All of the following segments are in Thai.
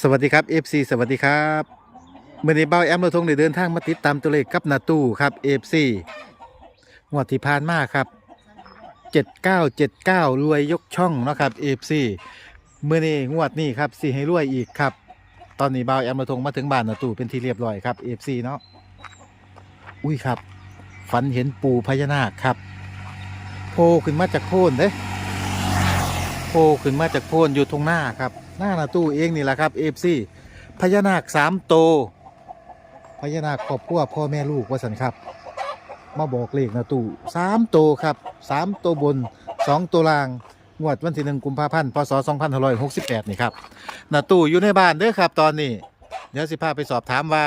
สวัสดีครับ FC สวัสดีครับเมื่อนี้เบ้าแอมเราทงได้เดินทางมาติดตามตัวเลขกับนาตู้ครับ FC งวดที่ผ่านมาครับ 7979 รวยยกช่องเนาะครับ FC เมื่อนี้งวดนี้ครับสิให้รวยอีกครับ ตอนนี้เบ้าแอมเราทงมาถึงบ้านนาตู้เป็นที่เรียบร้อยครับ FC เนาะอุ้ยครับ ฝันเห็นปู่พญานาคครับโผล่ขึ้นมาจากโคนเด้โผล่ขึ้นมาจากโพนอยู่ตรงหน้าครับ หน้าหน้าตู้เองนี่แหละครับเอฟซีพญานาคสามโตพญานาคครอบครัวพ่อแม่ลูกว่าสันครับ มาบอกเลขหน้าตู้สามโตครับสามโตบนสองโตล่างงวดวันที่หนึ่งกุมภาพันธ์พศสองพันหกสิบแปดนี่ครับหน้าตู้อยู่ในบ้านเด้อครับ ตอนนี้ เดี๋ยวสิพาไปสอบถามว่า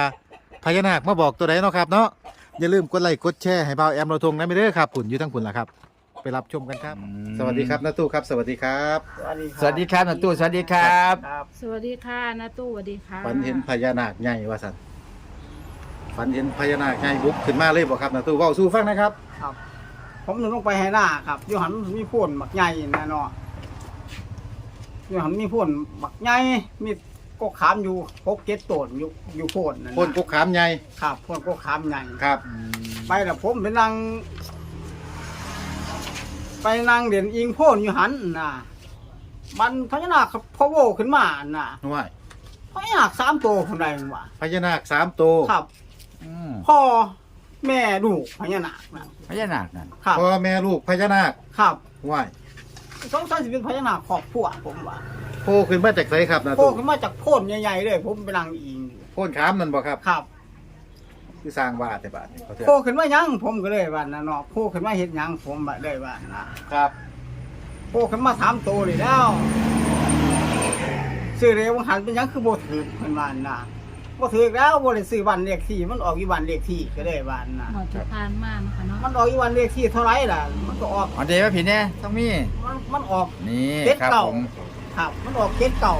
พญานาคมาบอกตัวไหนเนาะครับเนาะอย่าลืมกดไลค์กดแชร์ให้เบาแอมเราทงนะไม่เด้อครับผุนอยู่ทั้งผุนละครับ ไปรับชมกันครับ สวัสดีครับน้าตู้ครับ สวัสดีครับสวัสดีสวัสดีครับนาตู้สวัสดีครับครับสวัสดีค่ะนาตู้สวัสดีค่ะฝันเห็นพญานาคใหญ่ว่าสันฝันเห็นพญานาคใหญ่บุกขึ้นมาเลยบอกครับน้าตู้เว้าสู้ฟังนะครับครับ ผมหนุนลงไปให้หน้าครับอยู่หันมีพ่นหมักใหญ่แน่นอนอยู่หันมีพ่นหมักใหญ่มีกกขามอยู่พกเก็ตโตนอยู่อยู่โพ่นนั่นคนกุกขามใหญ่ครับพ่นกกขามใหญ่ครับ ไปแล้วผมไปนั่ง ไปนั่งเด่นอิงโพ่นอยู่หันน่ะมันพญานาคพอโวขึ้นมาน่ะว่าพญานาคสามตัวคนใดวะพญานาคสามตัวครับอืมพ่อแม่ลูกพญานาคนะพญานาคนั่นครับ พ่อแม่ลูกพญานาคครับว่าสงสัยสิเป็นพญานาคครอบครัวผมว่าโผล่ขึ้นมาจากไสครับน้าโผล่ตู้ขึ้นมาจากโพ่นใหญ่ๆเลย ผมไปนั่งอิงอยู่โพ่นขามนั่นบ่ครับ ครับ คือสร้างว่าแต่บาทนี่เขาเถโผล่อะขึ้นมายังผมก็เลยว่านะเนาะโผล่ขึ้นมาเฮ็ดหยังผมบ่เลยว่านะครับโผล่ขึ้นมาถามโตเลยแล้วซื้อเร็วหันเป็นหยังคือบ่ถือเพิ่นว่านะบ่ถือแล้วบ่ได้ซื้อวันเลขที่มันออกอีวันเลขที่ก็ได้ว่านะหมอจุพานมากนะคะเนาะมันออกอีวันเลขที่เท่าไหร่ล่ะ มันก็ออกอันเดียวผิดเนี่ยต้องมีมันมันออก นี่เจ็ดครับเก่า ผมครับ มันออกเกตเก่า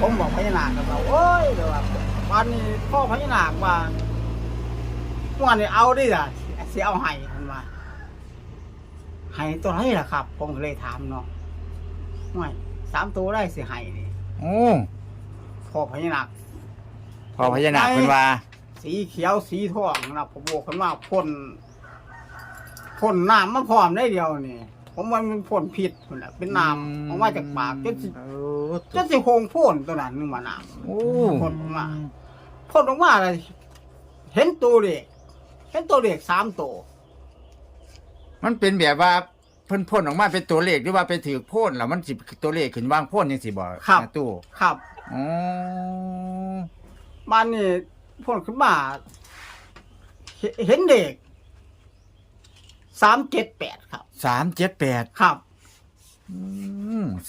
ผมบอกพญานาคกับเราโอ้ยเดี๋ยวว่าวันนี้พ่อพญานาคว่า วันนี้เอาดิล่ะเสียเอาให้มันว่าให้ตัวไหนล่ะครับ ผมก็เลยถามเนาะไม่สามตัวได้สิให้นี่โอ้พ่อพญานาคพอพญานาคเป็นว่า สีเขียวสีทองนะผมบอกกันว่าพ่นพ่นน้ำมาพร้อมได้เดียวนี่ผมว่ามันพ่นผิดพุ่นน่ะเป็นน้ำออกมาจากปากจนสิโอ้จนสิโคงพ่นตัวนั้นนึงว่าน้ำโอ้พ่นออกมาพ่นออกมาเลยเห็นตัวเด็ก เห็นตัวเด็กสามตัวมันเป็นแบบว่าเพ่นพ่นออกมาเป็นตัวเลขหรือว่าไปถือพ่นแล้วมันสิตัวเลขขึ้นวางพ่นยังสิบ่นาตู้ครับ อ๋อบ้านนี่พ่นขึ้นมาเห็นเห็นเด็กสามเจ็ดแปดครับสามเจ็ดแปดครับ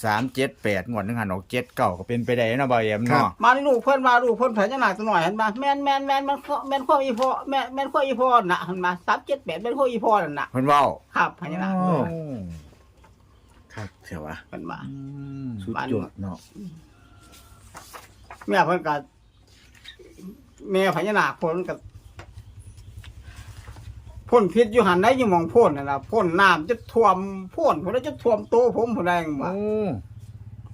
สามเจ็ดแปดงวดหนึงหันออกเจ็ดเก้าก็เป็นไปได้เนาะบ่าวเอ็มเนาะมาในลูกเพื่อนมาลูกเพื่อนพญานาคตัวหน่อยเห็นมาแมนแมนแมนมันแมนข้ออีพอแมนแมนข้ออีพอน่ะเห็นมาสามเจ็ดแปดแมนข้ออีพอนั่นน่ะเพิ่นเว้าครับพญานาคโอ้ครับเถอะวะเป็นมา อืมสุดยอดเนาะแม่เพิ่นก็แม่พญานาคเพิ่นก็ พ่นพิษอยู่หันได้อยู่หมองพ่นนั่นล่ะพ่นน้ำจะท่วมพ่นพุ่นแล้วจะท่วมโตผมพุ่นได้จังโอ้ว่า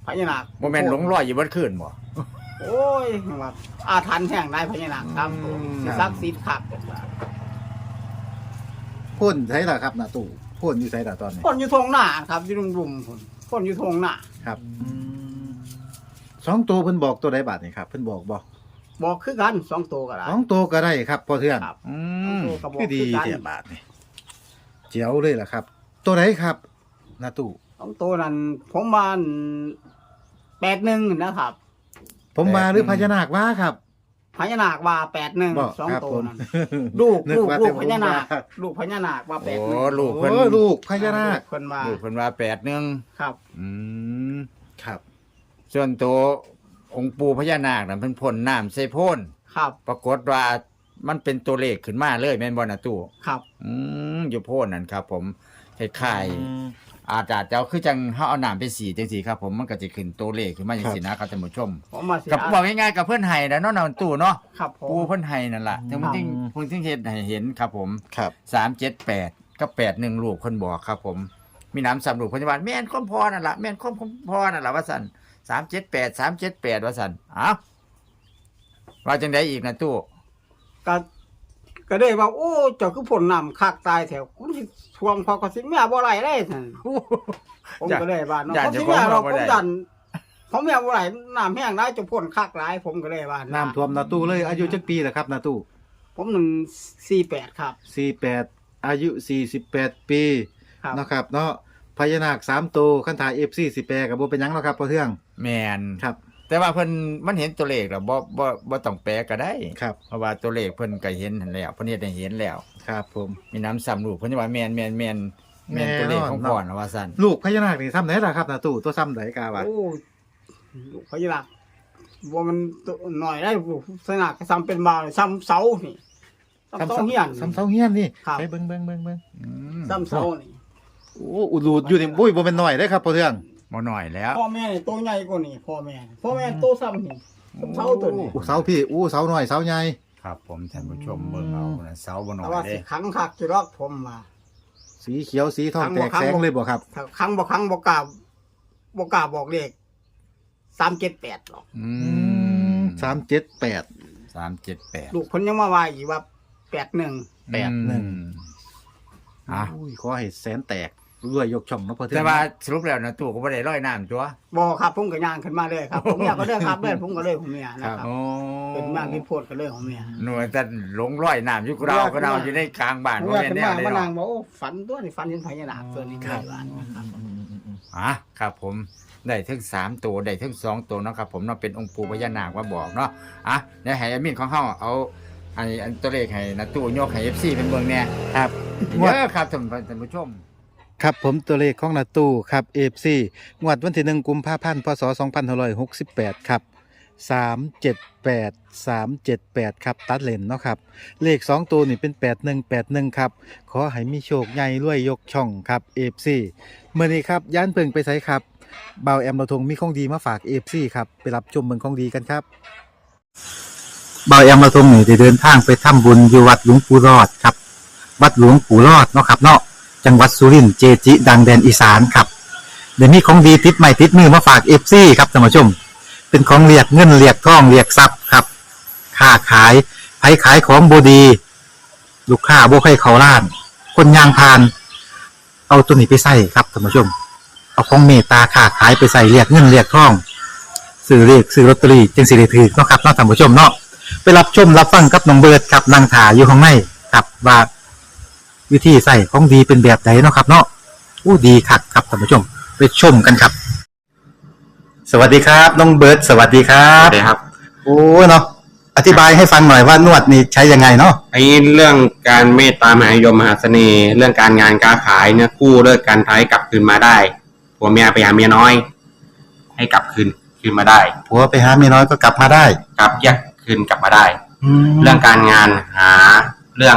พญานาคบ่แม่นหลงลอยอยู่บนคืนบ่ โอ้ยว่าอาถรรพ์แห่งได้พญานาคครับอืม สิศักดิ์สิทธิ์คักเป็นว่าพ่นใช่หรอครับน้าตู้พ่นอยู่ใช่หรอตอนนี้พ่นอยู่ทงหน้าครับอยู่รุมๆพุ่นพ่นอยู่ทงหน้าครับสองตัวเพิ่นบอกตัวใดบาทนี่ครับเพิ่นบอกบอก บอกคือกันสองตัวก็ได้ สองตัวก็ได้ครับพอเทื่อนครับอืสองมตัวก็บอกคือดีคือกัน เสียบาทนี่เจียวเลยล่ะครับ ตัวไหนครับน้าตู้สองตัวนั้นผมมาแปดหนึ่งนะครับผมมาหรือพญานาคว่าครับพญานาคว่าแปดหนึ่งบอกสองครับตัวผมนั้นลูกนึลูกว่าลูแต่กผมพญานาคว่าลูกพญานาคว่าแปดโอ้หนึ่งลูกเพิ่นโอ้ลูกพญานาคเพิ่นว่าลูกเพิ่นว่าแปดหนึ่งครับ อืมครับ ส่วนตัว องค์ปู่พญานาคน่ะเพิ่นพ่นน้ำใส่โพ่นครับ ปรากฏว่ามันเป็นตัวเลขขึ้นมาเลยแม่นบ่น่ะตู้ครับอืมอยู่โพ่นนั่นครับ ผมคล้ายๆอาจจะเอาคือจังเฮาเอาน้ำไปสีจังซี่ครับผมมันก็สิขึ้นตัวเลขขึ้นมาจังซี่นะครับท่านผู้ชมผมมาเสียกับบอกง่ายๆกับเพิ่นให้นะเนาะน่ะตู้เนาะครับผม ปู่เพิ่นให้นั่นล่ะถึงมันจึงเพิ่นจึงเฮ็ดให้เห็นครับผม ครับสามเจ็ดแปดก็แปดหนึ่งลูกคนบอกครับผม มีน้ำสามลูกพยาบาลแม่นข้อมพอนั่นละแม่นข้อมพอนั่นละว่าสัน สามเจ็ดแปดสามเจ็ดแปดว่าสันเอ้าว่าจังไดอีกนะตู้ก็ก็ได้ว่าโอ้เจ้าคือผลนำคักตายแถวกูสิทวงพอก็สิแม่บ่ไรได้นั่นผมก็เลยว่าเนาะอยากผมจะสิฟ้องแม่เราบ่ผมได้ยันผมแม่บ่ไรน้ำแห้งได้จะพ่นคักหลาย ผมก็เลยว่าน้ำท่วมนาตู้เลย อายุจักปีแล้วครับนาตู้ผมหนึ่งสี่แปดครับ48อายุ48ปีครับเนาะครับเนาะ พญานาค3ตัวคันถ่าย FC สิแปลก็บ่เป็นหยังเนาะครับพ่อเทืองแมนครับแต่ว่าเพิ่นมันเห็นตัวเลขแล้วบ่บ่บ่ต้องแปลก็ได้ ครับเพราะว่าตัวเลขเพิ่นก็เห็นหั่นแล้วเพิ่นเฮ็ดให้เห็นแล้ว ครับผม มีน้ำซ้ำลูกเพิ่นจะว่าแมนแมนแมนแมนแม่นตัวเลขของเนาะพ่อนะว่าซั่นลูกพญานาคนี่ซ้ำไหนล่ะครับนาตู้ตัวซ้ำไหนกาว่าโอ้ลูกพญานาคว่ามันตัวหน่อยได้ลูกสนากซ้ำเป็นบาเลยซ้ำเสานี่ซ้ำเสาเฮียน ซ้ำเสาเฮียนนี่ครับ ไปเบิ่งเบิ่งเบิ่งเบิ่งอืมซ้ำเสานี่ โอ้อุดรูดอยู่นี่บุ้ยบ่เป็นน้อยเด้อครับพ่อเทืองบ่น้อยแล้ว พ่อแม่นี่ตัวใหญ่กว่านี่พ่อแม่พ่อแม่ตัวซ้ำนี่ซ้ำเสาตัวนี้อู้เสาพี่อู้เสาน้อยเสาใหญ่ครับผมท่านผู้ชมเบิ่งเอานะเสาบ่น้อแต่ยว่าเด้สิขังคักจิรอกผมมา สีเขียวสีทองทั้งแตบ่กทั้งแสงบ่เลยบ่ครับถ้าขังบ่ขังบ่กล้าบ่กล้าบอกเลขสามเจ็ดแปดหรอก อืมสามเจ็ดแปด378ลูกคนยังมาว่าอีกว่าแปดหนึ่งแปดหนึ่ง อืมอะ อุ้ยขอให้แสนแตก รวยยกช่องเนาะพ่อเทืองแต่ว่าสรุปแล้วนะตู้ก็บ่ได้ร้อยน้ำตัวบอครับผมก็ย่างขึ้นมาเลยครับ ผมอยากก็เลยครับเลยผมก็เลยผมเนี่ยนะครับโอ้เป็นมากที่โพดก็เลยของเมียหน่วยแต่หลงร้อยน้ำอยู่กับเราก็เราอยู่ในกลางบ้านผมบ่อยากแม่นขึ้นแนมาวเลยมานั่งเนาะบอกโอ้ฝันตัวนี่ฝันเห็นพญานาคตัวนี้ครับเลยว่านะครับ อะครับผมได้ถึงสามตัวได้ถึงสองตัวเนาะครับผมเนาะเป็นองค์ปู่พญานาคมาบอกเนาะอะเดี๋ยวให้แอดมินของเฮาเอาอันนี้อันตัวเลขให้นะตู้ยกให้ FC เป็นเบิ่งแน่ครับเด้อครับท่านท่านผู้ชม ครับผมตัวเลขของนาตู้ครับ FC งวดวันที่หนึ่งกุมภาพันธ์พศ2568 ครับ 378 378 ครับ ตัดเลนเนาะครับ เลข 2 ตัวนี่เป็น 8181 ครับ ขอให้มีโชคใหญ่รวยยกช่องครับ FC เมื่อนี้ครับย่านเพิงไปไสครับเบาแอมเราทงมีของดีมาฝาก FC ครับ ไปรับชมเมืองของดีกันครับเบาแอมเราทงนี่ได้เดินทางไปทำบุญอยู่วัดหลวงปู่รอดครับ วัดหลวงปู่รอดเนาะครับเนาะ จังหวัดสุรินทร์เจจิ ดังแดนอีสานครับเดี๋ยวนี้ของดีติดใหม่ติดมือมาฝากเอฟซีครับท่านผู้ชม เป็นของเรียกเงินเรียกทองเรียกทรัพย์ครับค้าขายไผขายของบดี ลูกค้าบ่ให้เขาล้าน คนยางพาน เอาตัวนี้ไปใส่ครับท่านผู้ชม เอาของเมตตาค้าขายไปใส่เรียกเงินเรียกทองซื้อเรียกซื้อลอตเตอรี่จึงสิได้ถือเนาะครับเนาะท่านผู้ชมเนาะไปรับชมรับฟังกับน้องเบิร์ดครับนางถาอยู่ข้างในครับว่า วิธีใส่ของดีเป็นแบบไหนเนาะครับเนาะอู้ดีคักครับท่านผู้ชมไปชมกันครับ สวัสดีครับ น้องเบิร์ดสวัสดีครัครับบครับโอ้เนาะอธิบายให้ฟังหน่อยว่านวดนี่ใช้ยังไงเนาะไอ้เรื่องการเมตตามหานิยมมหาเสน่ห์เรื่องการงานการขายเนี่ยกู้เลิกการท้ายกลับคืนมาได้ผัวเมียไปหาเมียน้อย ให้กลับคืนคืนมาได้ผัวไปหาเมียน้อยก็กลับมาได้กลับแยกคืนกลับมาได้แล้เรื่วองการงานหาเรื่อง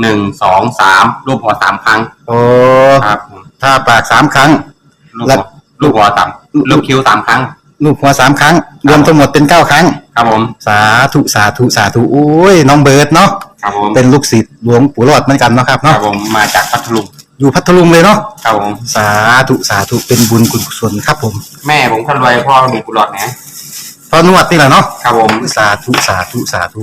หนึ่งสองสามรูปหัวสามครั้งโอ้ครับผมถ้าปากสามครั้ง ลูกแล้หัววลูกหัวต่ำลูกคิ้วสามครั้ง ลูกหัวสามครั้ง รวมทั้งหมดเป็นเก้าครั้ง ครับผม สาธุสาธุสาธุโอ้ยน้องเบิร์ดเนาะครับผมเป็นลูกศิษย์หลวงปู่รอดเหมือนกันเนาะครับครับเนาะผมมาจากพัทลุงอยู่พัทลุงเลยเนาะครับผมสาธุสาธุเป็นบุญคุณกุศลครับผมแม่ผมคนรวยพ่อมีกุหลาบนะตอนนวดนี่แหละเนาะครับผม สาธุสาธุสาธุ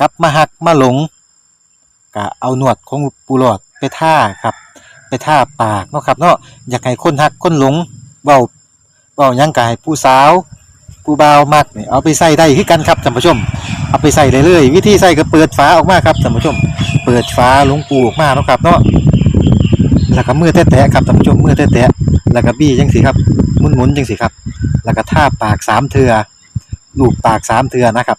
กลับมาหักมาหลงก็เอาหนวดของปูหลอดไปท่าครับ ไปท่าปากเนาะครับเนาะอยากให้คนหักคนหลงเว้าเว้ายังกายผู้สาวผู้บ่าวมักนี่เอาไปใส่ได้คือกันครับท่านผู้ชม เอาไปใส่เลยเลยวิธีใส่ก็เปิดฝาออกมาครับท่านผู้ชม เปิดฝาหลวงปูออกมาเนาะครับเนาะแล้วก็มือแตะๆครับท่านผู้ชมมือแตะๆแล้วก็บี้จังสิครับหมุนๆจังสิครับ แล้วก็ท่าปากสามเทือลูบปากสามเทือนะครับ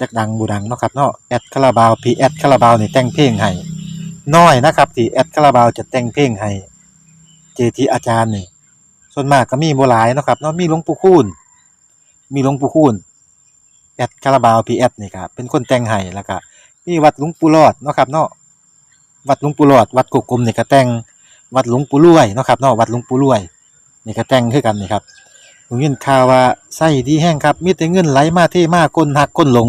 จักดังบูดังเนาะครับเนาะแอดคาราบาวพีแอดคาราบาวนี่แต่งเพลงให้น้อยนะครับที่แอดคาราบาวจะแต่งเพลงให้เจทีอาจารย์นี่ส่วนมากก็มีบ่หลายเนาะครับเนาะมีหลวงปู่คูณมีหลวงปู่คูณแอดคาราบาวพีแอดนี่ครับเป็นคนแต่งให้แล้วก็มีวัดหลวงปู่รอดเนาะครับเนาะวัดหลวงปู่รอด วัดกกกลมนี่ก็แต่งวัดหลวงปู่รวยเนาะครับเนาะวัดหลวงปู่รวยนี่ก็แต่งคือกันนี่ครับผมยินข่าวว่าไส้ดีแห้งครับมีแต่เงินไหลมาเทมากคนหักคนหลง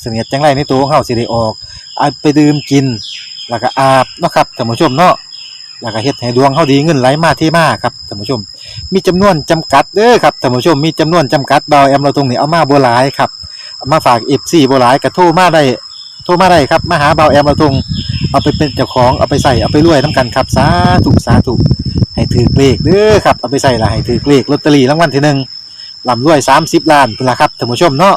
เสนียดจังไรในตัวของเฮาสิได้ออกเอาไปดื่มกิน แล้วก็อาบเนาะครับท่านผู้ชมเนาะแล้วก็เฮ็ดให้ดวงเฮาดีเงินไหลมาเที่มาครับท่านผู้ชม มีจำนวนจำกัดเด้อครับท่านผู้ชมมีจำนวนจำกัดเบาแอมเราตรงนี้เอามาบ่หลายครับามาฝาก FC บ่หลายก็โทรมาได้โทรมาได้ครับมาหาเบาแอมเราตรงเอาไปเป็นเจ้าของเอาไปใส่เอาไปรวยนํกันครับสาธุสาธุให้ถือเลขเด้อครับเอาไปใส่ละให้ถือเลขลอตเตอรี่รางวัลที่หนึ่งลำรวย30ล้านพุ่นละครับท่านผู้ชมเนาะ